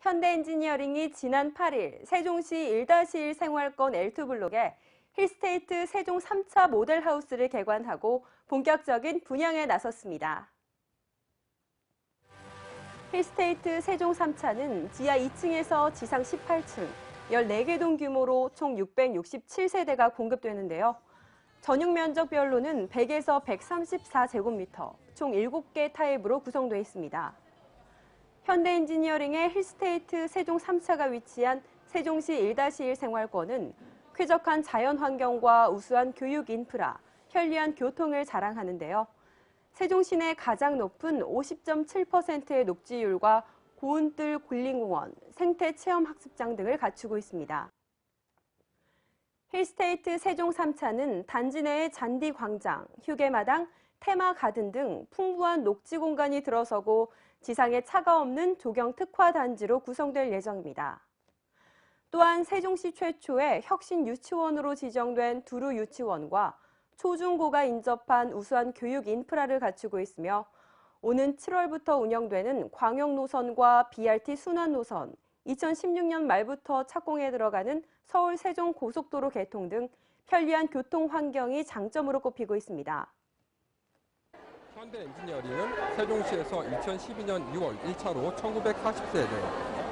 현대엔지니어링이 지난 8일 세종시 1-1 생활권 L2 블록에 힐스테이트 세종 3차 모델하우스를 개관하고 본격적인 분양에 나섰습니다. 힐스테이트 세종 3차는 지하 2층에서 지상 18층, 14개 동 규모로 총 667세대가 공급되는데요. 전용 면적별로는 100에서 134제곱미터, 총 7개 타입으로 구성되어 있습니다. 현대 엔지니어링의 힐스테이트 세종 3차가 위치한 세종시 1-1 생활권은 쾌적한 자연 환경과 우수한 교육 인프라, 편리한 교통을 자랑하는데요. 세종시 내 가장 높은 50.7%의 녹지율과 고운뜰 굴림공원, 생태 체험 학습장 등을 갖추고 있습니다. 힐스테이트 세종 3차는 단지 내에 잔디 광장, 휴게마당, 테마 가든 등 풍부한 녹지 공간이 들어서고 지상에 차가 없는 조경 특화 단지로 구성될 예정입니다. 또한 세종시 최초의 혁신 유치원으로 지정된 두루 유치원과 초중고가 인접한 우수한 교육 인프라를 갖추고 있으며 오는 7월부터 운영되는 광역 노선과 BRT 순환 노선, 2016년 말부터 착공에 들어가는 서울 세종 고속도로 개통 등 편리한 교통 환경이 장점으로 꼽히고 있습니다. 현대 엔지니어링은 세종시에서 2012년 6월 1차로 1940세대,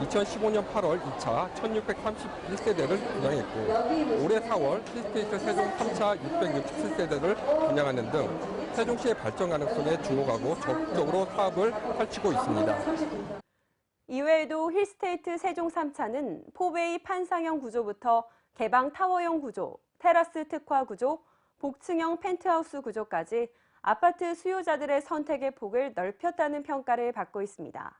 2015년 8월 2차 1631세대를 분양했고 올해 4월 힐스테이트 세종 3차 667세대를 분양하는 등 세종시의 발전 가능성에 주목하고 적극적으로 사업을 펼치고 있습니다. 이외에도 힐스테이트 세종 3차는 포베이 판상형 구조부터 개방 타워형 구조, 테라스 특화 구조, 복층형 펜트하우스 구조까지 아파트 수요자들의 선택의 폭을 넓혔다는 평가를 받고 있습니다.